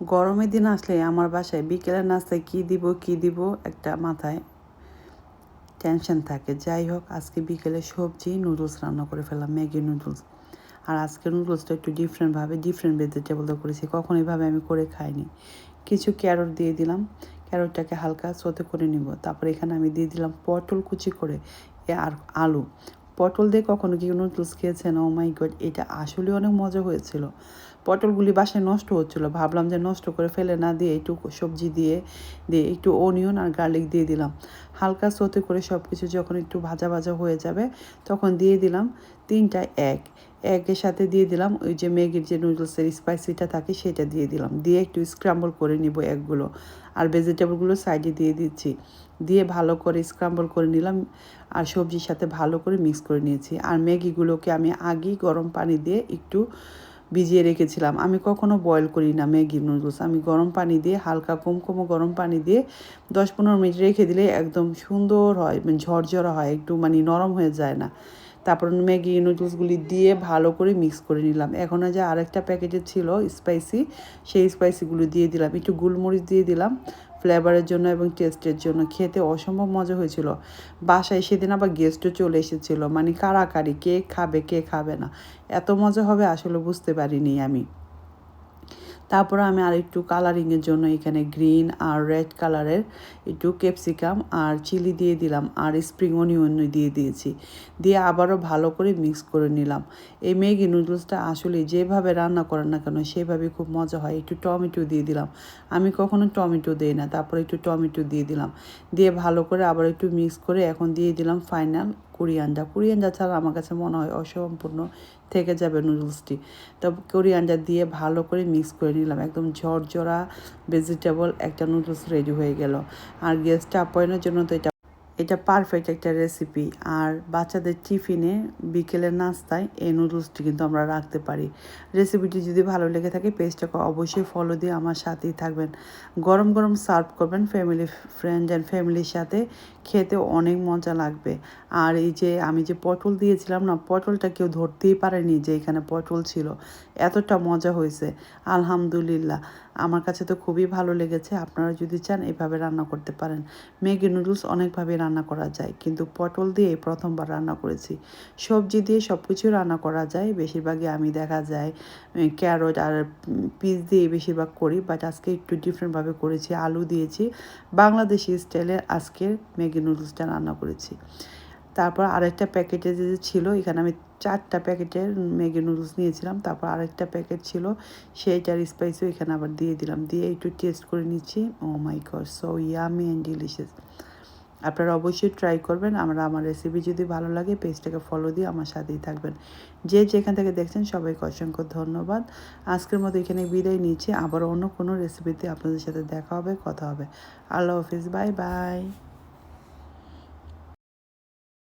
গরমের দিন আসলে আমার বাসায় বিকেলের নাস্তায় কী দিব কী দিব একটা মাথায় টেনশন থাকে। যাই হোক, আজকে বিকেলে সবজি নুডলস রান্না করে ফেললাম, ম্যাগি নুডলস আর আজকে নুডলসটা একটু ডিফারেন্টভাবে ডিফারেন্ট ভেজিটেবল করেছি, কখন এইভাবে আমি করে খাইনি। কিছু ক্যারট দিয়ে দিলাম ক্যারটটাকে হালকা সোতে করে নিব। তারপর এখানে আমি দিয়ে দিলাম পটল কুচি করে আর আলু। পটল দিয়ে কখনো কি নুডলস খেয়েছেন? ও মাই গড এটা আসলে অনেক মজা হয়েছিল। পটলগুলি বাসায় নষ্ট হচ্ছিল। ভাবলাম যে নষ্ট করে ফেলে না দিয়ে একটু সবজি দিয়ে দিয়ে একটু অনিয়ন আর গার্লিক দিয়ে দিলাম। হালকা সোতে করে সব কিছু যখন একটু ভাজা ভাজা হয়ে যাবে, তখন দিয়ে দিলাম তিনটা এক এগের সাথে দিয়ে দিলাম ওই যে ম্যাগির যে নুডলসের স্পাইসিটা থাকে সেটা দিয়ে দিলাম। দিয়ে একটু স্ক্রাম্বল করে নিব একগুলো আর ভেজিটেবলগুলো সাইডে দিয়ে দিচ্ছি। দিয়ে ভালো করে স্ক্রাম্বল করে নিলাম আর সবজির সাথে ভালো করে মিক্স করে নিয়েছি। আর ম্যাগিগুলোকে আমি আগেই গরম পানি দিয়ে একটু ভিজিয়ে রেখেছিলাম। আমি কখনো বয়েল করি না ম্যাগি নুডলস আমি গরম পানি দিয়ে হালকা কমকমো গরম পানি দিয়ে দশ পনেরো মিনিট রেখে দিলে একদম সুন্দর হয় মানে ঝরঝরা হয়, একটু মানে নরম হয়ে যায় না। তারপর ম্যাগি নুডলসগুলি দিয়ে ভালো করে মিক্স করে নিলাম। এখন যে আরেকটা প্যাকেটে ছিল স্পাইসি সেই স্পাইসিগুলো দিয়ে দিলাম। একটু গোলমরিচ দিয়ে দিলাম ফ্লেভারের জন্য এবং টেস্টের জন্য। খেতে অসম্ভব মজা হয়েছিল। বাসায় সেদিন আবার গেস্টও চলে এসেছিল। মানে কারাকারি কে খাবে কে খাবে না। এত মজা হবে আসলে বুঝতে পারিনি আমি। তারপরে আমি আর একটু কালারিংয়ের জন্য এখানে গ্রিন আর রেড কালারের একটু ক্যাপসিকাম আর চিলি দিয়ে দিলাম আর স্প্রিং অনিয়ন দিয়ে দিয়েছি। দিয়ে আবারও ভালো করে মিক্স করে নিলাম। এই ম্যাগি নুডলসটা আসলে যেভাবে রান্না করেন না কেন সেভাবে খুব মজা হয়। একটু টমেটো দিয়ে দিলাম। আমি কখনো টমেটো দিই না। তারপরে একটু টমেটো দিয়ে দিলাম। দিয়ে ভালো করে আবার একটু মিক্স করে এখন দিয়ে দিলাম ফাইনাল কোরিয়ানটা কোরিয়ানটা ছাড়া আমার কাছে মনে হয় অসম্পূর্ণ থেকে যাবে নুডলসটি তো কোরিয়ানটা দিয়ে ভালো করে মিক্স করে নিলাম। একদম ঝরঝরা ভেজিটেবল একটা নুডলস রেডি হয়ে গেল। আর গেস্টটা আপ্যায়নের জন্য তো এটা এটা পারফেক্ট একটা রেসিপি আর বাচ্চাদের টিফিনে বিকেলের নাস্তায় এই নুডলসটি কিন্তু আমরা রাখতে পারি। রেসিপিটি যদি ভালো লেগে থাকে পেজটাকে অবশ্যই ফলো দিয়ে আমার সাথেই থাকবেন। গরম গরম সার্ভ করবেন ফ্যামিলি ফ্রেন্ড অ্যান্ড ফ্যামিলির সাথে। খেতে অনেক মজা লাগবে। আর এই যে আমি যে পটল দিয়েছিলাম না, পটলটা কেউ ধরতেই পারেনি যে এখানে পটল ছিল। এতটা মজা হয়েছে। আলহামদুলিল্লাহ। আমার কাছে তো খুবই ভালো লেগেছে। আপনারা যদি চান এভাবে রান্না করতে পারেন। ম্যাগি নুডলস অনেকভাবে রান্না করা যায়। কিন্তু পটল দিয়ে প্রথমবার রান্না করেছি। সবজি দিয়ে সব কিছু রান্না করা যায়। বেশিরভাগই আমি দেখা যায় ক্যারট আর পিস দিয়ে বেশিরভাগ করি। বাট আজকে একটু ডিফারেন্টভাবে করেছি। আলু দিয়েছি। বাংলাদেশি স্টাইলের আজকের ম্যাগি নুডলসটা রান্না করেছি। তারপর আরেকটা প্যাকেটে যে ছিল, এখানে আমি চারটা প্যাকেটের ম্যাগি নুডলস নিয়েছিলাম। তারপর আরেকটা প্যাকেট ছিল, সেইটার স্পাইসও এখানে আবার দিয়ে দিলাম। দিয়ে একটু টেস্ট করে নিচ্ছি। ও my god so yummy and delicious আপনারা অবশ্যই ট্রাই করবেন। আমরা, আমার রেসিপি যদি ভালো লাগে পেজটাকে ফলো দিয়ে আমার সাথেই থাকবেন। যে যেখান থেকে দেখছেন, সবাইকে অসংখ্য ধন্যবাদ। আজকের মতো এখানে বিদায় নিচ্ছি। আবার অন্য কোনো রেসিপিতে আপনাদের সাথে দেখা হবে, কথা হবে। আল্লাহ হাফিজ বাই বাই